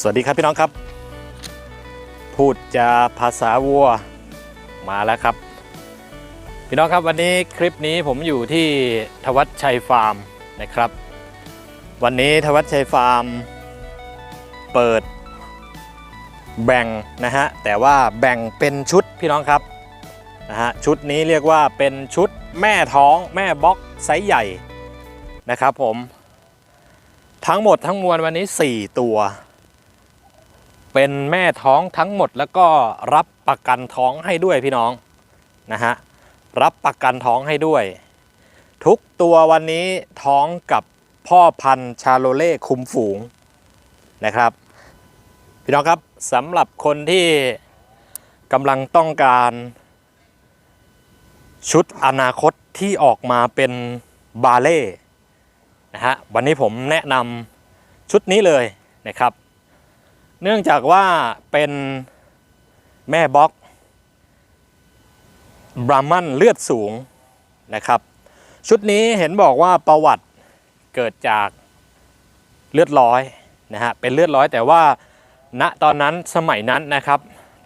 สวัสดีครับพี่น้องครับ พูดจาภาษาวัวมาแล้วครับ พี่น้องครับวันนี้คลิปนี้ผมอยู่ที่ทวัชชัยฟาร์มนะครับ วันนี้ทวัชชัยฟาร์ม เปิดแบ่งนะฮะแต่ว่าแบ่งเป็นชุดพี่น้องครับนะฮะชุดนี้เรียกว่าเป็นชุดแม่ท้องแม่บล็อกไซส์ใหญ่นะครับผมทั้งหมดทั้งมวลวันนี้ 4 ตัว เป็นแม่ท้องทั้งหมดแล้วก็รับประกันท้องให้ด้วยพี่น้องนะฮะรับประกันท้องให้ด้วย ทุกตัววันนี้ท้องกับพ่อพันธุ์ชาโลเล่คุมฝูงนะครับ พี่น้องครับสำหรับคนที่กำลังต้องการชุดอนาคตที่ออกมาเป็นบาเล่นะฮะวันนี้ผมแนะนำชุดนี้เลยนะครับ เนื่องจากว่าเป็นแม่บล็อกบราหมันเลือดสูงนะครับ ชุดนี้เห็นบอกว่าประวัติเกิดจากเลือดร้อยนะฮะเป็นเลือดร้อยแต่ว่าณตอนนั้นสมัยนั้นนะครับ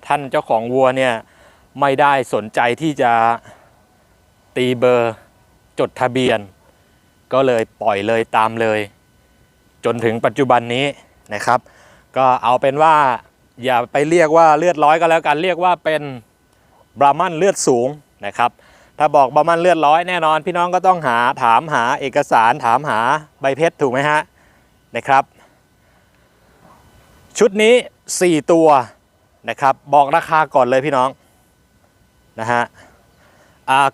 ท่านเจ้าของวัวเนี่ยไม่ได้สนใจที่จะตีเบอร์จดทะเบียน ก็เลยปล่อยเลยตามเลย จนถึงปัจจุบันนี้นะครับ ก็เอาเป็นว่าอย่าไปเรียกว่าเลือดร้อยก็แล้วกันเรียกว่าเป็นบราหมันเลือดสูงนะครับถ้าบอกบราหมันเลือดร้อยแน่นอน พี่น้องก็ต้องหาถามหาเอกสารถามหาใบเพชรถูกไหมฮะนะครับ ชุดนี้ 4 ตัวนะครับบอกราคาก่อนเลยพี่น้องนะฮะ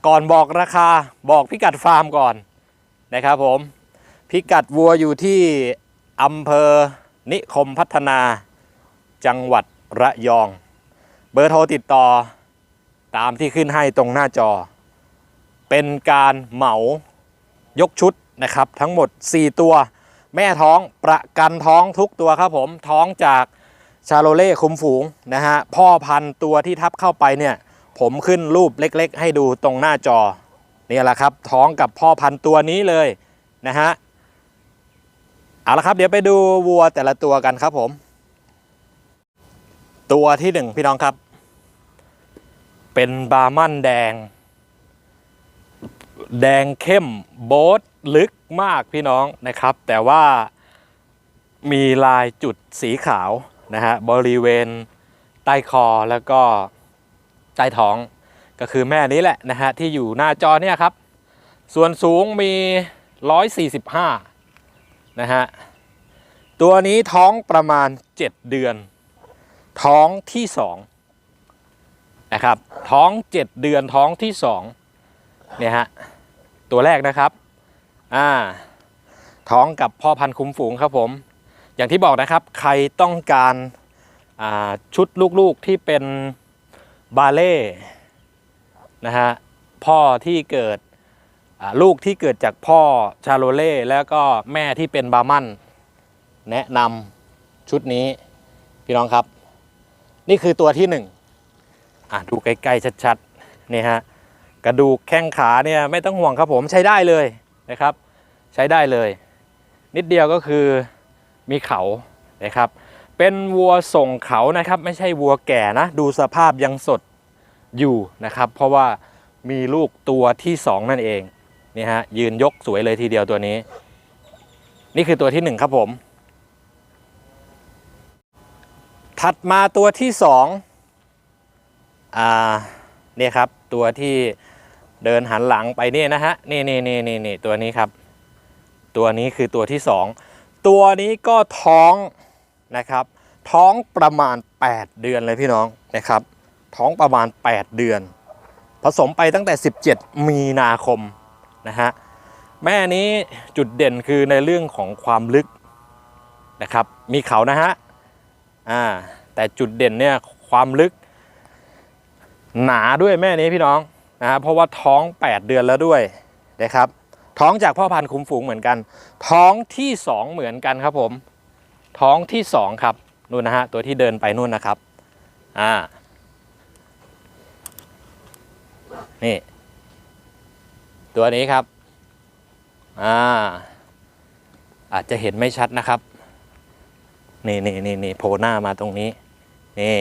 ก่อนบอกราคาบอกพิกัดฟาร์มก่อนนะครับผมพิกัดวัวอยู่ที่อำเภอ นิคมพัฒนาจังหวัดระยอง เบอร์โทรติดต่อตามที่ขึ้นให้ตรงหน้าจอ เป็นการเหมายกชุดนะครับ ทั้งหมด 4 ตัว แม่ท้องประกันท้องทุกตัวครับผมท้องจากชาโลเล่คุมฝูงนะฮะพ่อพันธุ์ตัวที่ทับเข้าไปเนี่ย ผมขึ้นรูปเล็กๆ ให้ดูตรงหน้าจอเนี่ยแหละครับ ท้องกับพ่อพันธุ์ตัวนี้เลยนะฮะ เอาละครับเดี๋ยวไปดูวัวแต่ละตัวกันครับผม ตัวที่หนึ่งพี่น้องครับ เป็นบาร์มันแดง แดงเข้มโบทลึกมากพี่น้องนะครับ แต่ว่ามีลายจุดสีขาวนะฮะบริเวณใต้คอแล้วก็ใต้ท้องก็คือแม่นี้แหละนะฮะที่อยู่หน้าจอเนี่ยครับ ส่วนสูงมี 145 นะฮะ ตัวนี้ท้องประมาณ 7 เดือน ท้องที่2นะครับ ท้อง 7 เดือนท้องที่2เนี่ยฮะ ตัวแรกนะครับ อ่า ท้องกับพ่อพันธุ์คุ้มฝูงครับผม อย่างที่บอกนะครับ ใครต้องการาชุดลูกๆที่เป็นบาเล่ นะฮะ พ่อที่เกิด ลูกที่เกิดจากพ่อชาโลเล่แล้วก็แม่ที่เป็นบามันแนะนำชุดนี้พี่น้องครับ นี่คือตัวที่หนึ่งอะดูใกล้ๆชัดๆนี่ฮะกระดูกแข้งขาเนี่ยไม่ต้องห่วงครับผมใช้ได้เลยนะครับ ใช้ได้เลย นิดเดียวก็คือมีเขานะครับ เป็นวัวส่งเขานะครับ ไม่ใช่วัวแก่นะ ดูสภาพยังสดอยู่นะครับ เพราะว่ามีลูกตัวที่สองนั่นเอง นี่ฮะยืนยกสวยเลยทีเดียวตัวนี้ นี่คือตัวที่หนึ่งครับผม ถัดมาตัวที่สองอ่าเนี่ยครับตัวที่เดินหันหลังไปเนี่ยนะฮะนี่นี่นี่นี่นี่ตัวนี้ครับ ตัวนี้คือตัวที่สองตัวนี้ก็ท้องนะครับ ท้องประมาณ 8 เดือนเลยพี่น้องนะครับ ท้องประมาณ 8 เดือน ผสมไปตั้งแต่ 17 มีนาคม นะฮะแม่นี้จุดเด่นคือในเรื่องของความลึกนะครับ มีเขานะฮะอ่าแต่จุดเด่นเนี่ยความลึก หนาด้วยแม่นี้พี่น้องนะฮะเพราะว่าท้อง 8 เดือนแล้วด้วยนะครับท้องจากพ่อพันธุ์คุ้มฝูงเหมือนกัน ท้องที่ 2 เหมือนกันครับผม ท้องที่ 2 ครับนู่นนะฮะตัวที่เดินไปนู่นนะครับอ่านี่ ตัวนี้ครับอ่าอาจจะเห็นไม่ชัดนะครับ นี่นี่นี่นี่โผล่หน้ามาตรงนี้ นี่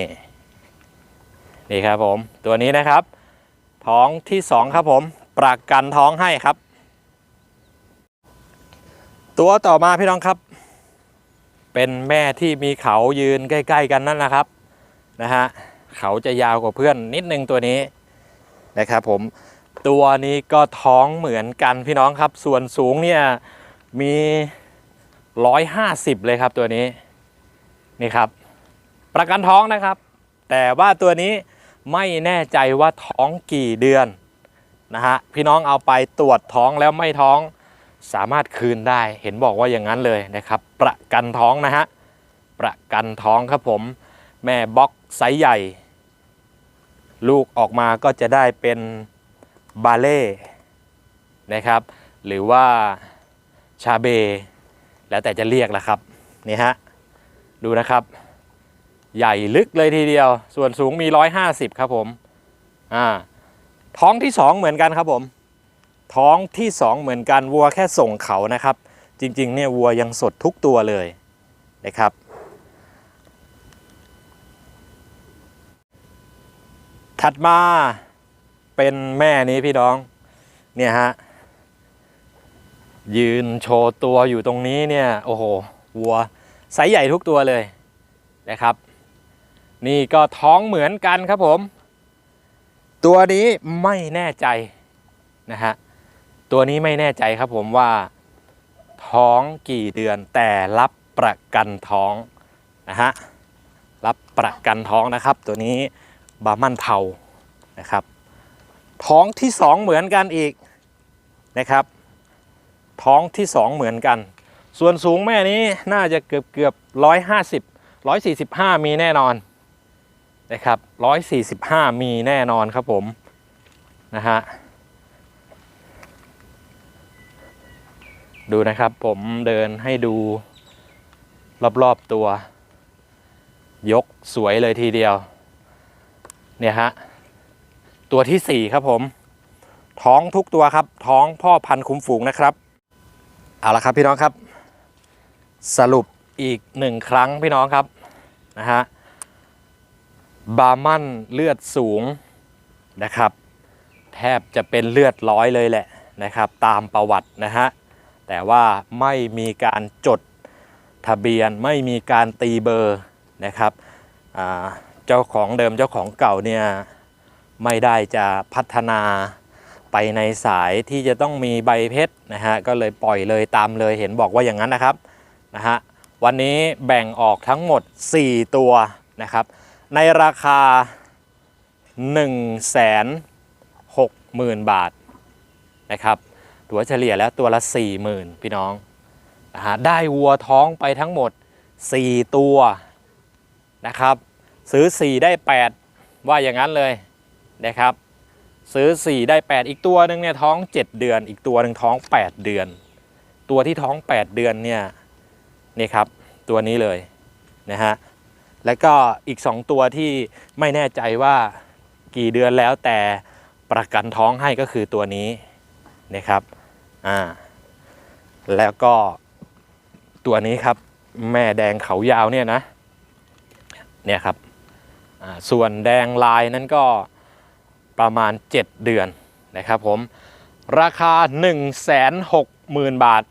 นี่ครับผม ตัวนี้นะครับ ท้องที่สองครับผม ประกันท้องให้ครับ ตัวต่อมาพี่น้องครับ เป็นแม่ที่มีเขายืนใกล้ ๆ กันนั่นนะครับนะฮะเขาจะยาวกว่าเพื่อนนิดนึงตัวนี้นะครับผม ตัวนี้ก็ท้องเหมือนกันพี่น้องครับ ส่วนสูงเนี่ยมี 150 เลยครับตัวนี้นี่ครับ ประกันท้องนะครับ แต่ว่าตัวนี้ไม่แน่ใจว่าท้องกี่เดือนนะฮะพี่น้องเอาไปตรวจท้องแล้วไม่ท้องสามารถคืนได้เห็นบอกว่าอย่างนั้นเลยนะครับ ประกันท้องนะฮะประกันท้องครับผม แม่บล็อกไซส์ใหญ่ ลูกออกมาก็จะได้เป็น บาเล่นะครับ หรือว่าชาเบ แล้วแต่จะเรียกละครับ นี่ฮะ ดูนะครับ ใหญ่ลึกเลยทีเดียว ส่วนสูงมี 150 ครับผม อ่า ท้องที่ 2 เหมือนกันครับผม ท้องที่ 2 เหมือนกัน วัวแค่ส่งเขานะครับ จริง ๆ เนี่ยวัวยังสดทุกตัวเลยนะครับถัดมา เป็นแม่นี้พี่น้อง เนี่ยฮะ ยืนโชว์ตัวอยู่ตรงนี้เนี่ย โอ้โห วัวไซส์ใหญ่ทุกตัวเลยนะครับ นี่ก็ท้องเหมือนกันครับผม ตัวนี้ไม่แน่ใจนะฮะ ตัวนี้ไม่แน่ใจครับผมว่าท้องกี่เดือนแต่รับประกันท้องนะฮะ รับประกันท้องนะครับ ตัวนี้บามันเทานะครับ ท้องที่สองเหมือนกันอีกนะครับ ท้องที่สองเหมือนกัน ส่วนสูงแม่นี้น่าจะเกือบเกือบร้อยห้าสิบร้อยสี่สิบห้ามีแน่นอนนะครับร้อยสี่สิบห้ามีแน่นอนครับผมนะฮะดูนะครับผมเดินให้ดูรอบๆตัว ยกสวยเลยทีเดียว เนี่ยฮะ ตัวที่สี่ครับผม ท้องทุกตัวครับ ท้องพ่อพันธุ์คุ้มฝูงนะครับ เอาละครับพี่น้องครับ สรุปอีกหนึ่งครั้งพี่น้องครับนะฮะบาร์มันเลือดสูงนะครับ แทบจะเป็นเลือดร้อยเลยแหละนะครับ ตามประวัตินะฮะแต่ว่าไม่มีการจดทะเบียนไม่มีการตีเบอร์นะครับเจ้าของเดิมเจ้าของเก่าเนี่ย ไม่ได้จะพัฒนาไปในสายที่จะต้องมีใบเพชรนะฮะก็เลยปล่อยเลยตามเลยเห็นบอกว่าอย่างนั้นนะครับนะฮะวันนี้แบ่งออกทั้งหมด 4 ตัวนะครับในราคา 1 6 0 0 0 0 บาทนะครับตัวเฉลี่ยแล้วตัวละ 40,000 พี่น้องนะฮะได้วัวท้องไปทั้งหมด 4 ตัวนะครับซื้อ 4 ได้ 8 ว่าอย่างนั้นเลย นะครับ ซื้อ 4 ได้ 8 อีกตัวหนึ่งเนี่ยท้อง 7 เดือน อีกตัวหนึ่งท้อง 8 เดือน ตัวที่ท้อง 8 เดือนเนี่ยนี่ครับตัวนี้เลยนะฮะแล้วก็อีก 2 ตัวที่ไม่แน่ใจว่ากี่เดือนแล้วแต่ประกันท้องให้ก็คือตัวนี้นะครับอ่าแล้วก็ตัวนี้ครับแม่แดงเขายาวเนี่ยนะเนี่ยครับอ่าส่วนแดงลายนั้นก็ ประมาณ 7 เดือนนะครับผม ราคา 1 6 0 0 0 0 บาท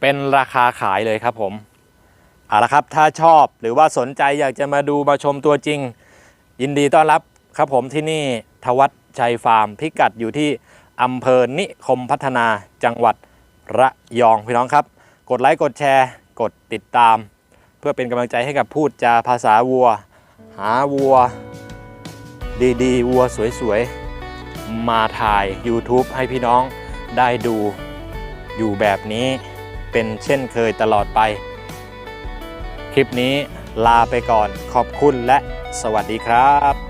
เป็นราคาขายเลยครับผมเอาละครับถ้าชอบหรือว่าสนใจอยากจะมาดูมาชมตัวจริง ยินดีต้อนรับครับผมที่นี่ทวัดชัยฟาร์ม พิกัดอยู่ที่อำเภอนิคมพัฒนาจังหวัดระยองพี่น้องครับ กดไลค์กดแชร์ กดติดตาม เพื่อเป็นกำลังใจให้กับพูดจาภาษาวัว หาวัว ดีๆ วัวสวยๆ มาถ่าย YouTube ให้พี่น้องได้ดูอยู่แบบนี้เป็นเช่นเคยตลอดไป คลิปนี้ลาไปก่อนขอบคุณและสวัสดีครับ